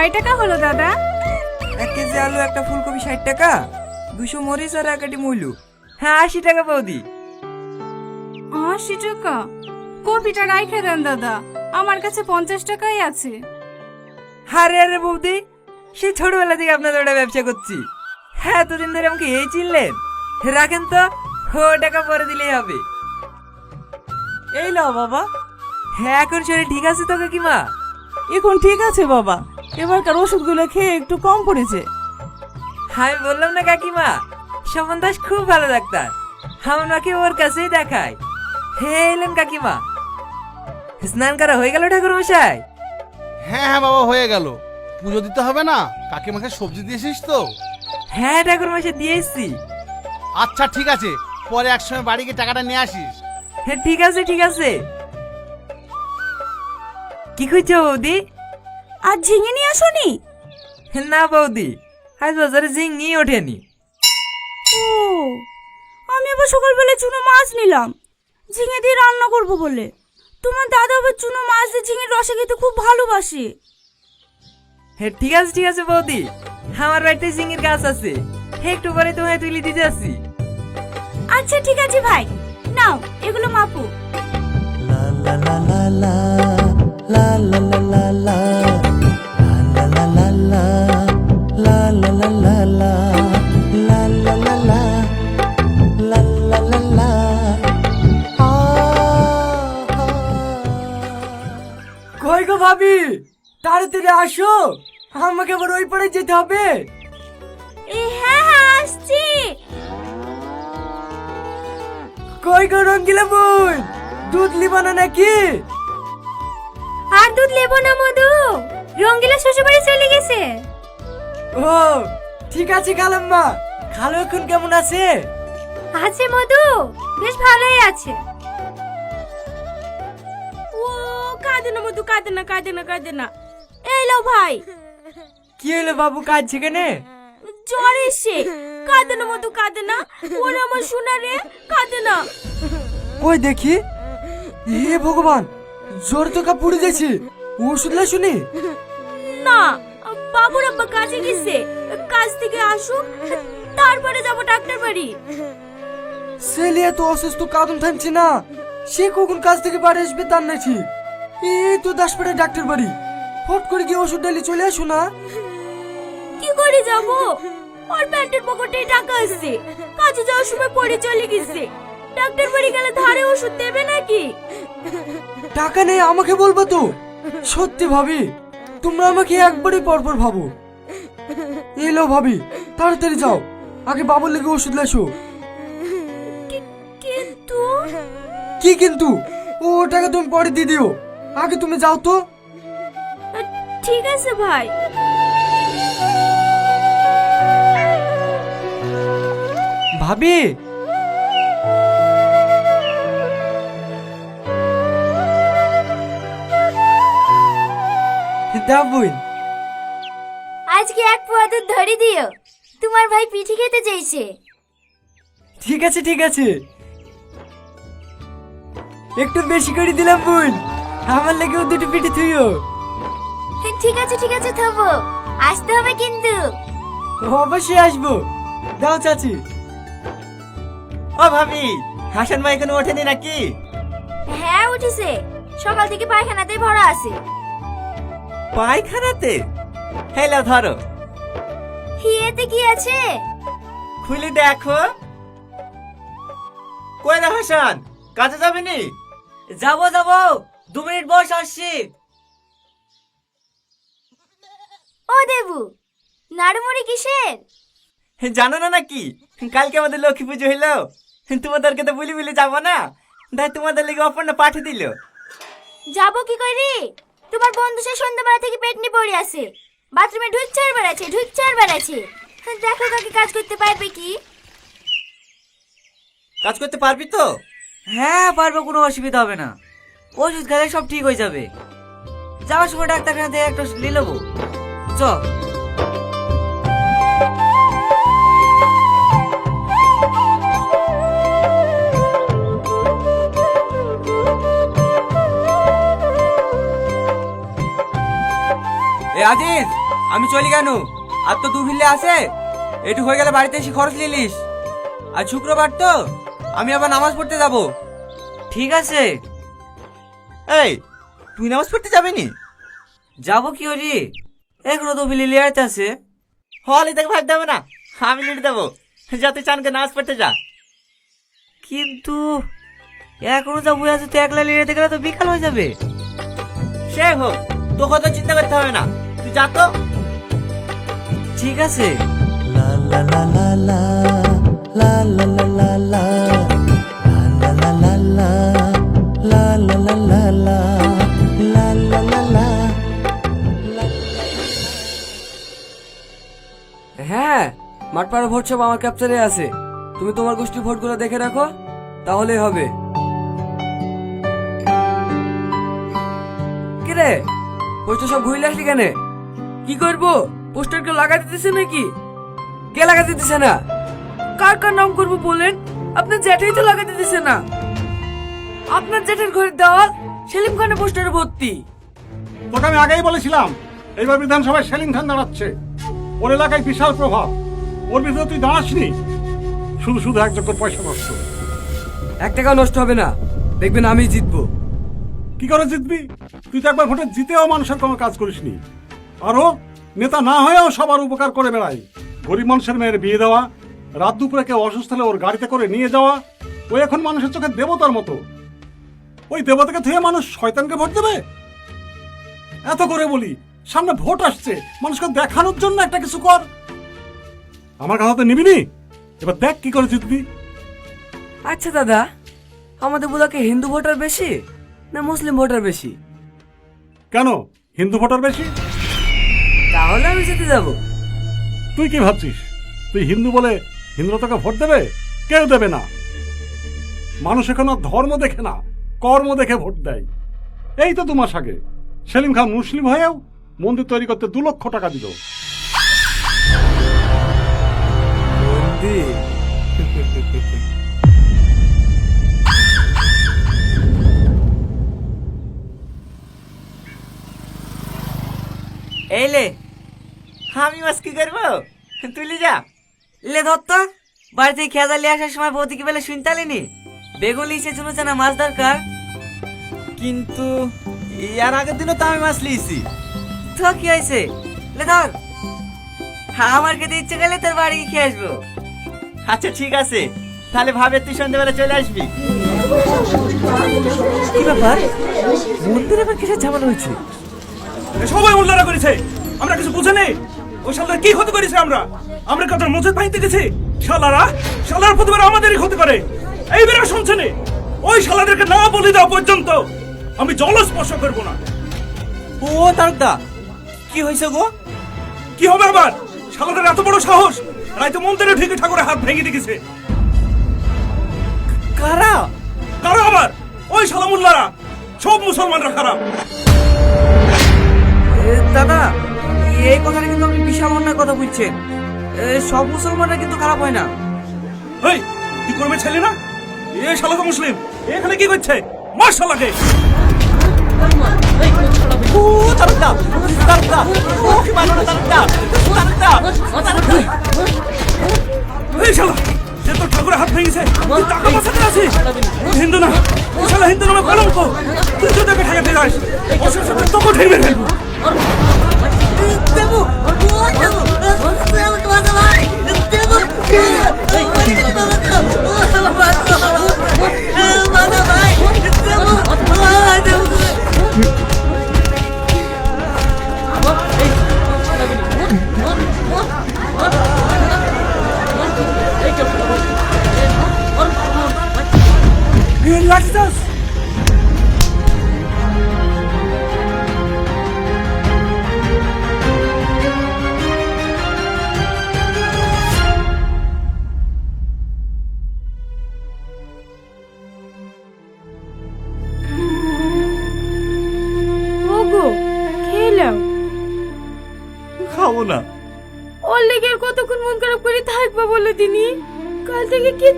কয় টাকা হলো দাদা? এক কেজি আলু একটা ফুলকপি ষাট টাকা দুশো মরিচ আর এক আটি মূল্য হ্যাঁ আশি টাকা বৌদি। আশি টাকা? কপিটা রাইখে দেন দাদা। আমার কাছে পঞ্চাশ টাকাই আছে। আরে আরে বৌদি সেই ছোটবেলা থেকে আপনাদের ওটা ব্যবসা করছি। হ্যাঁ এতদিন ধরে আমাকে এই চিনলেন। রাখেন তো ও টাকা পরে দিলেই হবে। এই নাও বাবা। হ্যাঁ এখন শরীর ঠিক আছে তো কাকিমা এখন ঠিক আছে বাবা। এবারকার ওষুধগুলো খেয়ে একটু কম পড়েছে। আমি বললাম না কাকিমা সমন দাস খুব ভালো ডাক্তার। আমার মাকে ওর কাছেই দেখায় হে এলেন কাকিমা। স্নান করা হয়ে গেল ঠাকুর মশাই? হ্যাঁ হ্যাঁ বাবা হয়ে গেল। পুজো দিতে হবে না? কাকিমাকে সবজি দিয়েছিস তো? হ্যাঁ ঠাকুর মশাই দিয়ে এসছি আচ্ছা ঠিক আছে। পরে একসময় বাড়ি গিয়ে টাকাটা নিয়ে আসিস। হ্যাঁ ঠিক আছে ঠিক আছে। কি খুঁজছো বৌদি? আর ঝিঙে নিয়ে আসনি? না বৌদি আজ বাজারে ঝিঙ্গি ওঠেনি। ও আমি আবার সকালবেলা চুনো মাছ নিলাম। ঝিঙে দিয়ে রান্না করব বলে। তোমার দাদা আবার চুনো মাছ দিয়ে ঝিঙের রসে খেতে খুব ভালোবাসে। হ্যাঁ ঠিক আছে ঠিক আছে বৌদি। আমার বাড়িতে ঝিঙের গাছ আছে। একটু পরে তোমায় তুলি দিতে আসি। আচ্ছা ঠিক আছে ভাই। নাও এগুলো মাপু। কই গো ভাবি? তাড়াতাড়ি আসো। আমাকে আবার ওই পারে যেতে হবে। হ্যাঁ হ্যাঁ আসছি। কই গো রঙ্গিলা বোন দুধ লিবা না নাকি? আর দুধ লেবো না মধু? রঙ্গিলা শ্বশুরবাড়ি চলে গেছে। ও ঠিক আছে খালাম্মা খালো এখন কেমন আছে? আছে মধু। বেশ ভালোই আছে। ও কাঁদে না মধু কাঁদে না কাঁদে না কাঁদে না। এই লো ভাই। কি হলো বাবু কাজ সেখানে জ্বর এসে কাঁদে না মধু কাঁদে না। ওরে আমার শোনা রে কাঁদে না। ওই দেখি? হে ভগবান জ্বর তো কাপুড়ে যাচ্ছে ওষুধ লা শুনি। না বাবুর আব্বা কাজে গেছে। কাজ থেকে আসুক তারপরে যাব ডাক্তার বাড়ি। ছেলে এত অসুস্থ কাদম থামছে না। সে কখন কাজ থেকে বাড়ি আসবে তার নাই ঠিক। এই তো দাসপাড়া ডাক্তার বাড়ি। ফট করে গিয়ে ওষুধ ডালি চলে আসো না। কি করে যাব? ওর প্যান্টের পকেটে টাকা আছে। কাজে যাওয়ার সময় পড়ে চলে গেছে। ডাক্তার বাড়ি গেলে ধারে ওষুধ দেবে নাকি? টাকা নেই আমাকে বলব তো? সত্যি ভাবি তোমরা আমাকে একবারই পরপর ভাবো। এলো ভাবি তাড়াতাড়ি যাও আগে বাবুর লেগে ওষুধ লাসো। কিন্তু? কি কিন্তু? ও টাকা তুমি পরে দিয়ে দিও। আগে তুমি যাও তো। ঠিক আছে ভাই। ভাবি দাও বোন আজকে এক পোয়া দুধ ধরে দিও। তোমার ভাই পিঠে খেতে চাইছে। ঠিক আছে ঠিক আছে। একটু বেশি করে দিলাম বোন আমার লেগেও দুটো পিঠে থুইও। ঠিক আছে ঠিক আছে থামো আসতে হবে কিন্তু। অবশ্যই আসব। দাও চাচি। ও ভাবি হাসান ভাই এখানে ওঠেনি নাকি? হ্যাঁ উঠেছে। সকাল থেকে পায়খানাতে ভরা আছে। পায়খানাতে? হেলো ধরো। হিয়েতে কি আছে? খুলে দেখো। কই রে হাসান কাজে যাবে নি যাব যাব। দু মিনিট বস আসছি। ও দেবু নাড়ুমুড়ি কিসের? জানো না নাকি কালকে আমাদের লক্ষ্মী পুজো হইল। তোমাদেরকে তো বলি বলি যাব না। তাই তোমাদের লেগে অপর্ণা পাঠিয়ে দিল। যাব কি করি তোমার বন্ধু সে সন্ধ্যাবেলা থেকে পেট নিয়ে পড়ে আছে। বাথরুমে ঢুকছে আর বেড়াচ্ছে ঢুকছে আর বেড়াচ্ছে। দেখো কাকে কাজ করতে পারবে কি? কাজ করতে পারবি তো? হ্যাঁ পারব কোনো অসুবিধা হবে না। ওষুধ খেলে সব ঠিক হয়ে যাবে। যাওয়ার সময় ডাক্তারখানা থেকে একটা ওষুধ নিয়ে নেব। চ। এ আজিজ আমি চলি কেন? আর তো দু ভিলে আছে। একটু হয়ে গেলে বাড়িতে এসে খরচ নিলিস। আর শুক্রবার তো আমি আবার নামাজ পড়তে যাব। ঠিক আছে। এই তুই নামাজ পড়তে যাবি নি? যাব কি ওরি এখনও তো ভিলে লিয়াতে আছে। হলে তাকে ভাবতে হবে না আমি লিড দেবো। যাতে চানকে নামাজ পড়তে যা। কিন্তু এখনও যা বই আছে তো একলা লিয়াতে গেলে তো বিকাল হয়ে যাবে। সে হোক তোকে তো চিন্তা করতে হবে না। যা তো ঠিক আছে হ্যাঁ মাঠপাড়া ভোট সব আমার ক্যাপচারে আছে তুমি তোমার গোষ্ঠী ভোটগুলো দেখে রাখো তাহলেই হবে কিরে পোস্টার সব ঘুরে আসলি কেন কি করব? পোস্টার কেউ লাগাতে দিতেছে নাকি? কে লাগাতে দিতেছে না? কার কার নাম করব বলেন? আপনার জ্যাঠাই তো লাগাতে দিতেছে না। আপনার জ্যাঠের ঘরের দেওয়াল সেলিম খানের পোস্টারে ভর্তি। তোকে আমি আগেই বলেছিলাম। এইবার বিধানসভায় সেলিম খান দাঁড়াচ্ছে। ওর এলাকায় বিশাল প্রভাব। ওর বিরুদ্ধে তুই দাঁড়াসনি। শুধু শুধু এক চক্কর পয়সা নষ্ট। এক টাকাও নষ্ট হবে না। দেখবেন আমি জিতবো। কি করে জিতবি? তুই তো একবার ভোটে জিতেও মানুষের কোনো কাজ করিসনি। আরও নেতা না হয়েও সবার উপকার করে বেড়াই। গরিব মানুষের মেয়ের বিয়ে দেওয়া রাত দুপুরে কেউ অসুস্থ হলে ওর গাড়িতে করে নিয়ে যাওয়া ও এখন মানুষের চোখে দেবতার মতো। ওই দেবতাকে ধুয়ে মানুষ শয়তানকে ভোট দেবে? এত করে বলি সামনে ভোট আসছে মানুষকে দেখানোর জন্য একটা কিছু কর। আমার কথা তো নিবি নি? এবার দেখ কি করে জিতবি আচ্ছা দাদা আমাদের বুলাকে হিন্দু ভোটার বেশি না মুসলিম ভোটার বেশি? কেন? হিন্দু ভোটার বেশি? তাহলে আমি জিতে যাব। তুই কি ভাবছিস? তুই হিন্দু বলে হিন্দুরা তোকে ভোট দেবে? কেউ দেবে না। মানুষ এখন ধর্ম দেখে না কর্ম দেখে ভোট দেয়। এই তো দু মাস আগে। সেলিম খান মুসলিম হয়েও মন্দির তৈরি করতে দু লক্ষ টাকা দিল। এই লে আমি মাছ কি করব? তুই যা। লে ধরতো বাড়িতে থেকে খেয়াল নিয়ে আসার সময় বৌদিকে বেলে শুনতালিনি? বেগুন লিখছে চুনো চানা মাছ দরকার। কিন্তু এর আগের দিনও তো আমি মাছ লিয়েছি তো কি হয়েছে? লে ধর। হ্যাঁ, আমার খেতে ইচ্ছে গেলে তোর বাড়ি খেয়ে আসব। আচ্ছা ঠিক আছে। তাহলে ভাবে তুই সন্ধ্যেবেলা চলে আসবি। কি ব্যাপার? মন্দিরে আবার কিসের ঝামেলা হয়েছে? সবাই উল্লারা করেছে। আমরা কিছু বুঝে নেই। ওই শালার কি ক্ষতি করেছে আমরা? আমরা কত মসজিদ ভাঙতে গেছি শালারা শালার প্রতিবার আমাদেরই ক্ষতি করে। এই বেরা শুনছে নে? ওই শালাদেরকে না বলে দেওয়া পর্যন্ত আমি জল স্পর্শ করব না। ও তারকদা কি হয়েছে গো? কি হবে আবার? শালাদের এত বড় সাহস রাইতে মন্দিরে ঢেকে ঠাকুরের হাত ভেঙে দিয়েছে। কারা? কারও আবার? ওই শালা মুল্লারা সব মুসলমানরা খারাপ। আপনি কথা বলছেন এ, সব মুসলমানরা কিন্তু খারাপ হয় না। এই কি করবে ছেলে না? এ শালা তো মুসলিম। এখানে কি করছে? মার শালাকে ও তারকদা তারকদা ও কি না তারকদা তারকদা এই শালা সে তো ঠাকুরের হাত ভেঙেছে। হিন্দু না। হিন্দু নামে কলঙ্ক। তুই যদি ওকে ঠেকাতে যাস তোকে ঠেকবে ফেলব।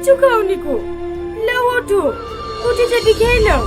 কিচ্ছু খাওনি কো লাও ওঠো উঠে চাটি খেয়ে নাও।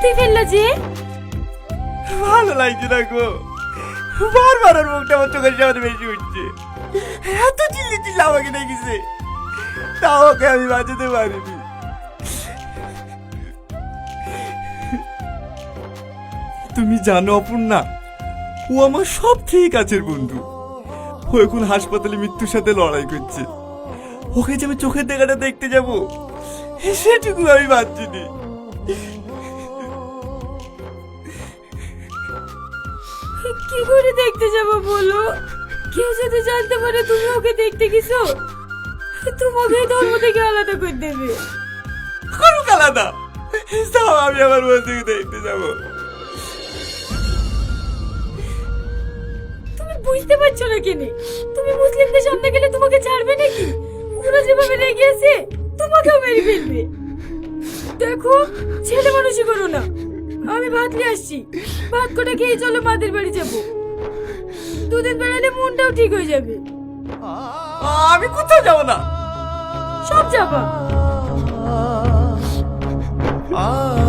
কেঁদেই ফেললা যে? ভালো লাগছে না গো। বারবার ওর মুখটা আমার চোখের সামনে বেশি উঠছে। এত চিল্লি চিল্লি আমাকে দেখেছে। তাও ওকে আমি বাঁচাতে পারিনি। তুমি জানো অপূর্ণা, ও আমার সব থেকে কাছের বন্ধু। ও এখন হাসপাতালে মৃত্যুর সাথে লড়াই করছে। ওকে যে আমি চোখের দেখাটা দেখতে যাব, সেটুকু আমি পাচ্ছিনি কি করে দেখতে যাব বলো? কেউ যদি জানতে পারে তুমি ওকে দেখতে গেছো তোমাকে ধর্ম থেকে আলাদা করে দেবে। করুক আলাদা তাও আমি আমার বন্ধুকে দেখতে যাব। তুমি বুঝতে পারছ না কেন? তুমি মুসলিমদের সামনে গেলে তোমাকে ছাড়বে নাকি? ওরা যেভাবে রেগে আছে তোমাকেও মেরে ফেলবে। দেখো ছেলে মানুষই করো না। আমি ভাত নিয়ে আসছি। ভাত করে খেয়ে চলো মাদের বাড়ি যাব। দুদিন বেড়ালে মনটাও ঠিক হয়ে যাবে। আমি কোথাও যাব না। সব যাবা। সাব্বাস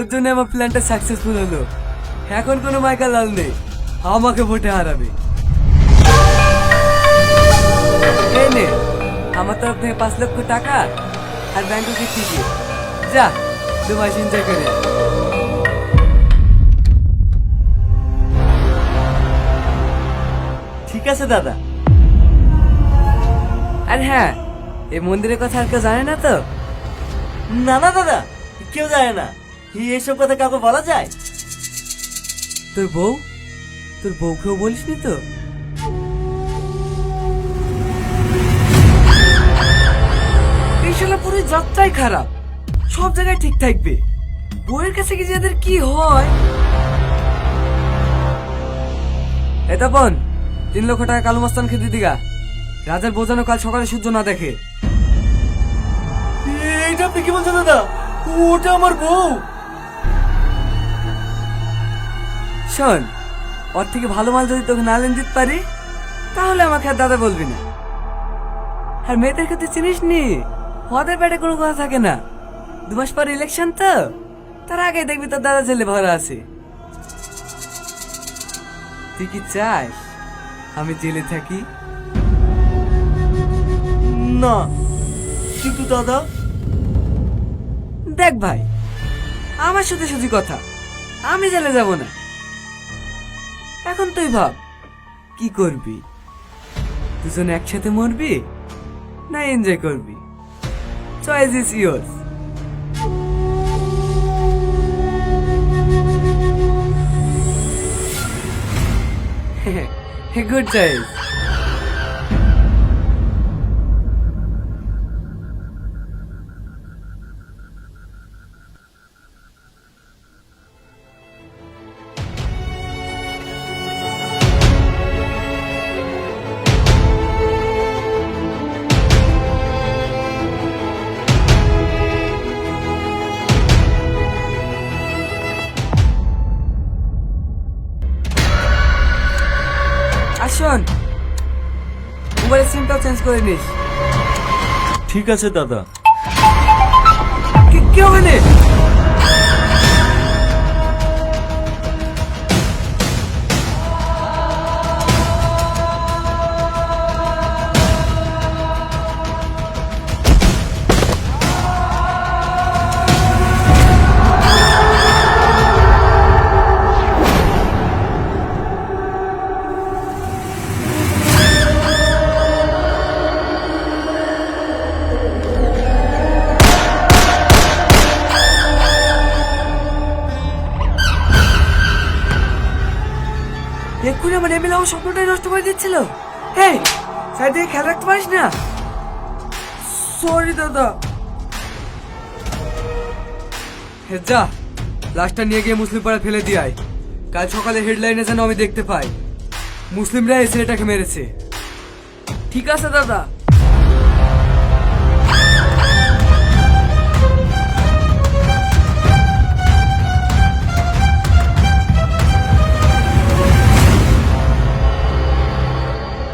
তোর জন্য আমার প্ল্যানটা সাকসেসফুল হলো। এখন কোনো মাইকা লাল নেই। আমাকে ভোটে হারাবে। আমার তরফ থেকে পাঁচ লক্ষ টাকা আর ব্যাংককে টিকিট যা মাস এনজয় করে। ঠিক আছে, দাদা। আর হ্যাঁ এই মন্দিরের কথা আর কেউ জানে না তো? না না, দাদা, কেউ জানে না। এইসব কথা কাউকে বলা যায়? তোর বউ? তোর বউকেও বলিসনি তো? পুরো যাত্রাই খারাপ। সব জায়গায় ঠিক থাকবে। বউয়ের কাছে গিয়ে যাদের কি হয়? এ তপন, তিন লক্ষ টাকা কালু মস্তান খেতে দিগা। রাজার বোঝানো কাল সকালে সূর্য না দেখে। এইটা আপনি কি বলছেন দাদা? ওটা আমার বউ। শোন ওর থেকে ভালো মাল যদি তোকে না লেন দিতে পারি তাহলে আমাকে আর দাদা বলবি না। আর মেয়েদের ক্ষেত্রে চিনিস নি? ওদের পেটে কোনো কথা থাকে না। দু মাস পর ইলেকশন তো তার আগে দেখবি তোর দাদা জেলে ভরা আছে। তুই কি চাস আমি জেলে থাকি? না কিন্তু দাদা। দেখ ভাই আমার সাথে শুধু কথা। আমি জেলে যাব না। এখন তুই ভাব, কি করবি? দুজন একসাথে মরবি না এনজয় করবি? Choice is yours good choice মোবাইলের সিমটাও চেঞ্জ করে নিস। ঠিক আছে দাদা। কি কি হবে নে? এক্ষুনি আমার এমএলএ আমার স্বপ্নটাই নষ্ট করে দিচ্ছিল। এই সাইডে খেয়াল রাখতে পারিস না? সরি দাদা। হে, যা, লাশটা নিয়ে গিয়ে মুসলিম পাড়া ফেলে দিয়ে আয়। কাল সকালে হেডলাইনে যেন আমি দেখতে পাই। মুসলিমরা এই ছেলেটাকে মেরেছে। ঠিক আছে, দাদা।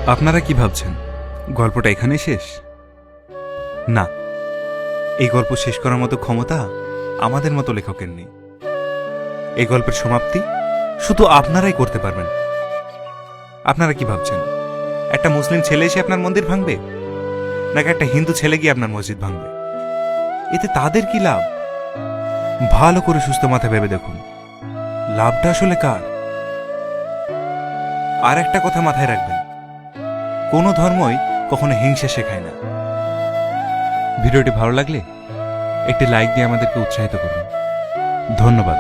আপনারা কি ভাবছেন? গল্পটা এখানেই শেষ? না। এই গল্প শেষ করার মতো ক্ষমতা আমাদের মতো লেখকের নেই। এই গল্পের সমাপ্তি শুধু আপনারাই করতে পারবেন। আপনারা কি ভাবছেন? একটা মুসলিম ছেলে এসে আপনার মন্দির ভাঙবে? নাকি একটা হিন্দু ছেলে গিয়ে আপনার মসজিদ ভাঙবে? এতে তাদের কি লাভ? ভালো করে সুস্থ মাথা ভেবে দেখুন। লাভটা আসলে কার? আর একটা কথা মাথায় রাখবেন। কোনো ধর্মই কখনো হিংসা শেখায় না। ভিডিওটি ভালো লাগলে একটি লাইক দিয়ে আমাদেরকে উৎসাহিত করুন। ধন্যবাদ।